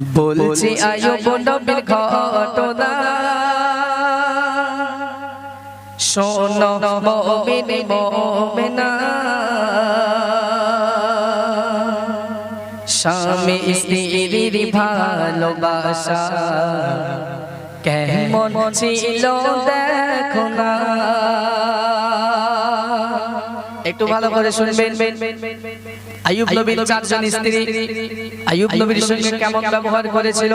বলছি আয়ুব নবীর ঘটনা। শোনো মুমিন মুমিনা। স্বামী স্ত্রীর ভালোবাসা কেমন ছিল দেখো না। একটু ভালো করে শুনবেন। আয়ুব নবীর চারজন স্ত্রী আয়ুব নবীর সঙ্গে কেমন ব্যবহার করেছিল?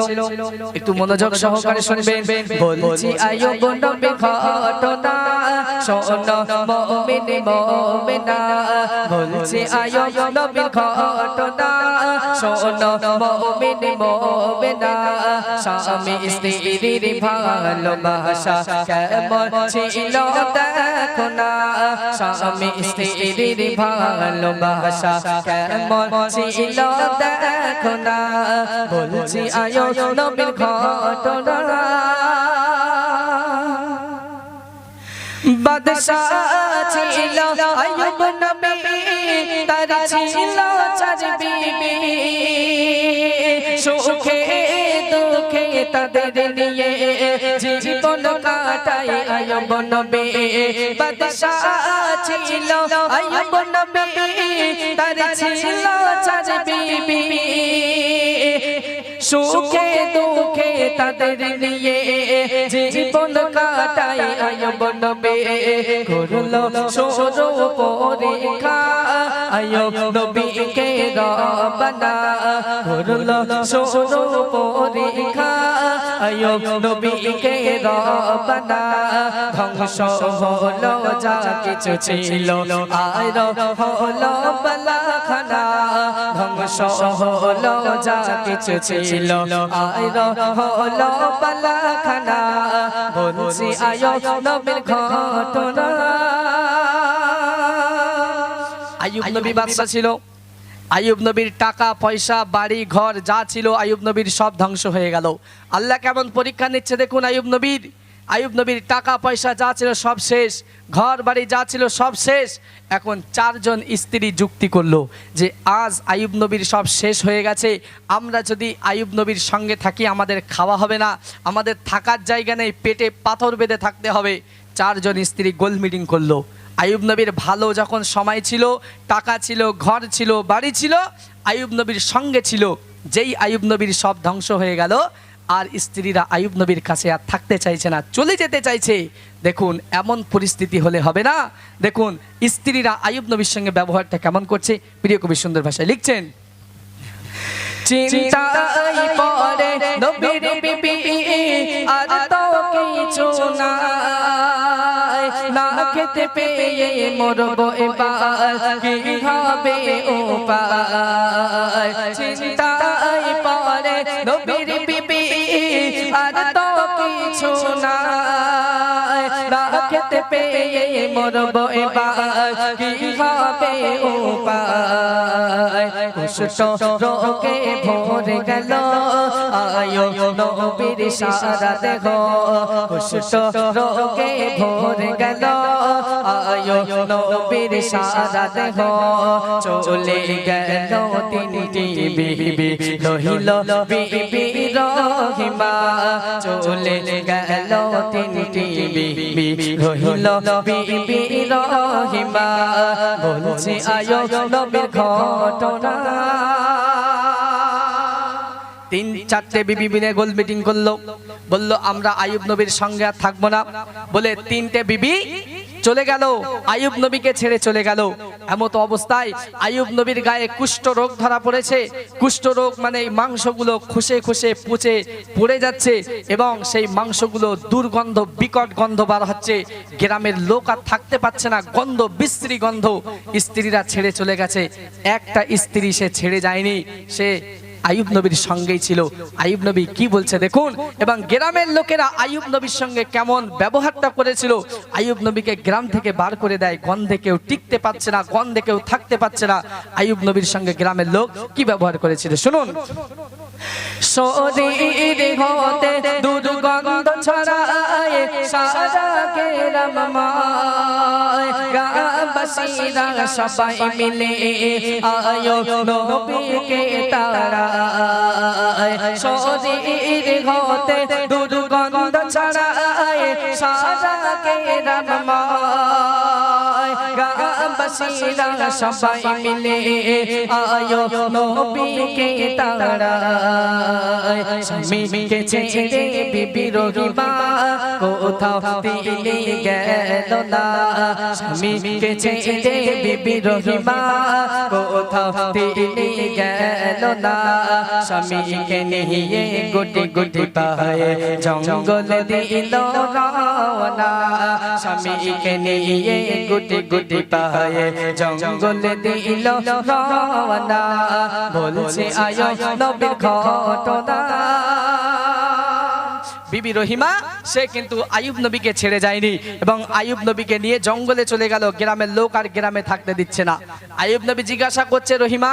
একটু মনোযোগ সহকারে শুনবেন। বলছি আয়ুব নবীর ঘটনা শোনো মুমিন মুমিনা। বলছি আয়ুব নবীর ঘটনা শোনো মুমিন মুমিনা। স্বামী স্ত্রীর ভালোবাসা কেমন ছিল? দেখো না। স্বামী স্ত্রীর ভালোবাসা কেমন ছিল দেখো না বলছি আয়ো নবীর ঘটনা। বাদশাহ ছিল আয়ুব নবী, তার ছিল চার বিবি। সুখে দুঃখে তাদের নিয়ে জীবন কাটাই আয়ুব নবী বাদশাহ ছিল আয়ুব নবী তার ছিল চার বিবি। সুখে দুঃখে তাদের নিয়ে জীবন কাটাই আয়ব নবে করল সরো পরীক্ষা আয়ব নবীকে রবানা করল সরো পরীক্ষা আয়ব নবীকে রবানা ধ্বংস হলো যা কিছু ছিল আর হলো বালাখানা ধ্বংস হলো যা কিছু ছিল আয়র হলো পালাখানা বলছি আয় নবীর ঘটনা। আয়ুব নবী বাদশা ছিল। আয়ুব নবীর টাকা পয়সা বাড়ি ঘর যা ছিল আয়ুব নবীর সব ধ্বংস হয়ে গেল। আল্লাহ কেমন পরীক্ষা নিচ্ছে দেখুন আয়ুব নবীর। আয়ুব নবীর টাকা পয়সা যা ছিল সব শেষ, ঘর বাড়ি যা ছিল সব শেষ। এখন চারজন স্ত্রী যুক্তি করল যে, আজ আয়ুব নবীর সব শেষ হয়ে গেছে। আমরা যদি আয়ুব নবীর সঙ্গে থাকি, আমাদের খাওয়া হবে না। আমাদের থাকার জায়গা নেই। পেটে পাথর বেঁধে থাকতে হবে। চারজন স্ত্রী গোল মিটিং করল। আয়ুব নবীর ভালো যখন সময় ছিল, টাকা ছিল, ঘর ছিল, বাড়ি ছিল, আয়ুব নবীর সঙ্গে ছিল। যেই আয়ুব নবীর সব ধ্বংস হয়ে গেল আর স্ত্রীরা আয়ুব নবীর কাছে আর থাকতে চাইছে না, চলে যেতে চাইছে। দেখুন, এমন পরিস্থিতি হলে হবে না। দেখুন, স্ত্রীরা আয়ুব নবীর সঙ্গে ব্যবহারটা কেমন করছে? প্রিয় কবি, সুন্দর ভাষায় লিখছেন চিন্তাই পরে নবীর বিবি, আর তো কিছু নাই। না খেতে পেয়ে মরব এবার, কি হবে উপায়? চিন্তাই পেয়ে মরব এবার কি হবে উপায়? কুষ্ট রোগে ভরে গেল। আয়ো নবীর সারা রোগে ভরে গেল। তিন চারটে বিবি মিলে গোল মিটিং করল। বলল, আমরা আয়ুব নবীর সঙ্গে আর থাকব না। বলে, তিনটে বিবি চলে গেল। আয়ুব নবীকে ছেড়ে চলে গেল। এমত অবস্থায় আয়ুব নবীর গায়ে কুষ্ঠ রোগ ধরা পড়েছে। কুষ্ঠ রোগ মানে এই মাংসগুলো খুশে খুশে পুচে পড়ে যাচ্ছে এবং সেই মাংসগুলো দুর্গন্ধ, বিকট গন্ধ বার হচ্ছে। গ্রামের লোক আর থাকতে পারছে না, গন্ধ, বিশ্রী গন্ধ। স্ত্রীরা ছেড়ে চলে গেছে। একটা স্ত্রী সে ছেড়ে যায়নি। সে আয়ুব নবীর সঙ্গেই ছিল। আয়ুব নবী কি বলছে দেখুন, এবং গ্রামের লোকেরা আয়ুব নবীর সঙ্গে কেমন ব্যবহারটা করেছিল। আয়ুব নবীকে গ্রাম থেকে বার করে দেয়, গন্ধে কেউ টিকতে পারছে না, গন্ধে কেউ থাকতে পারছে না। আয়ুব নবীর সঙ্গে গ্রামের লোক কি ব্যবহার করেছিল শুনুন। দুর্গন্ধ ছড়ায় মায় গ্রামবাসীরা সবাই মিলে আয়ো নবীকে তারা শরীর হতে দুর্গন্ধ সাজাকে রামমায় গ্রামবাসীরা সবাই মিলে আয়ো নবীকে তারা স্বামীকে ছেড়ে বিবি রহিমা কোথাও দিলে গেল না স্বামীকে ছেড়ে বিবি রহিমা কোথাও দিলে গেল স্বামীকে নিয়ে গুটি গুটি পায়ে জঙ্গল দিল রওনা স্বামীকে নিয়ে গুটি গুটি পায়ে জঙ্গল দিল রওনা বলছে আয় নবীর ঘটনা বিবি রহিমা, সে কিন্তু আয়ুব নবীকে ছেড়ে যায়নি এবং আয়ুব নবীকে নিয়ে জঙ্গলে চলে গেল, গ্রামের লোক আর গ্রামে থাকতে দিচ্ছে না। আয়ুব নবী জিজ্ঞাসা করছে, রহিমা,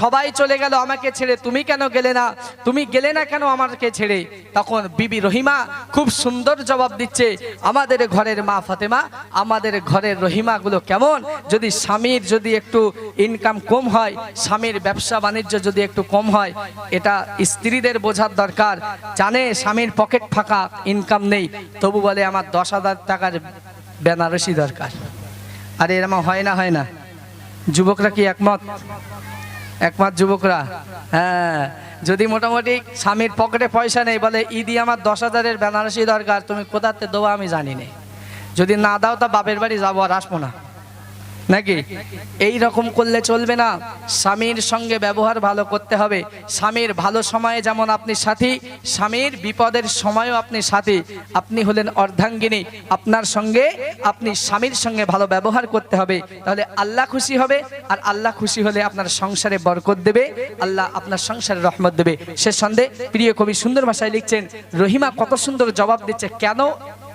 সবাই চলে গেল আমাকে ছেড়ে, তুমি কেন গেলে না? তুমি গেলে না কেন আমাকে ছেড়ে? তখন বিবি রহিমা খুব সুন্দর জবাব দিচ্ছে, আমাদের ঘরের মা ফাতেমা, আমাদের ঘরের রহিমাগুলো কেমন? যদি স্বামীর যদি একটু ইনকাম কম হয়, স্বামীর ব্যবসা বাণিজ্য যদি একটু কম হয়, এটা স্ত্রীদের বোঝার দরকার। জানে স্বামীর পকেট ইনকাম নেই, তবু বলে আমার দশ হাজার টাকার বেনারসি দরকার। আর এরকম হয় না হয় না। যুবকরা কি একমত? একমত যুবকরা? হ্যাঁ। যদি মোটামুটি স্বামীর পকেটে পয়সা নেই, বলে ঈদি আমার দশ হাজারের বেনারসি দরকার, তুমি কোথাতে দেবো আমি জানি না। যদি না দাও তা বাপের বাড়ি যাব আর আসব না। নাকি? এই রকম করলে চলবে না। স্বামীর সঙ্গে ব্যবহার ভালো করতে হবে। স্বামীর ভালো সময়ে যেমন আপনি সাথী, স্বামীর বিপদের সময়ও আপনি সাথী। আপনি হলেন অর্ধাঙ্গিনী। আপনার সঙ্গে আপনি স্বামীর সঙ্গে ভালো ব্যবহার করতে হবে। তাহলে আল্লাহ খুশি হবে, আর আল্লাহ খুশি হলে আপনার সংসারে বরকত দেবে। আল্লাহ আপনার সংসারে রহমত দেবে। সে সন্দেহ প্রিয় কবি সুন্দর ভাষায় লিখছেন, রহিমা কত সুন্দর জবাব দিচ্ছে। কেন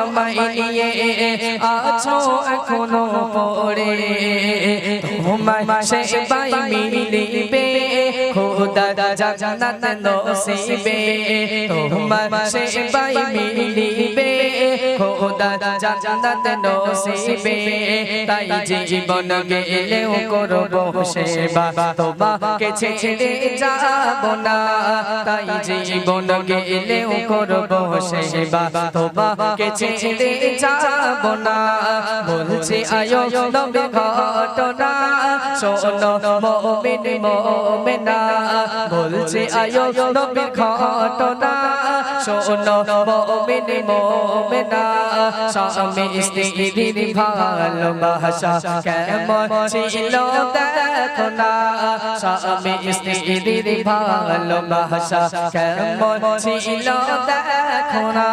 আমায় নিয়ে আছো এখনও পড়ে। তোমায় সে বাই মিলিবে। খোদা জান্নাত নসিবে। তোমায় সে বাই মিলিবে। খোদা জান্নাত নসিবে, তাই জীবন গেলেও করব সেবা। তোমাকে ছেড়ে যাব না, তাই জীবন গেলেও করব সেবা। তোমাকে ছেড়ে যাব না, বলছে আয়ো নবে ঘটনা। শোনো, মোমিন মোমেনা, বলছে আয়ো নবে ঘটনা। শোনো, মোমিন মোমেনা স্বামী স্ত্রীর ভালোবাসা কেমন ছিল দেখো না স্বামী স্ত্রীর ভালোবাসা কেমন ছিল দেখো না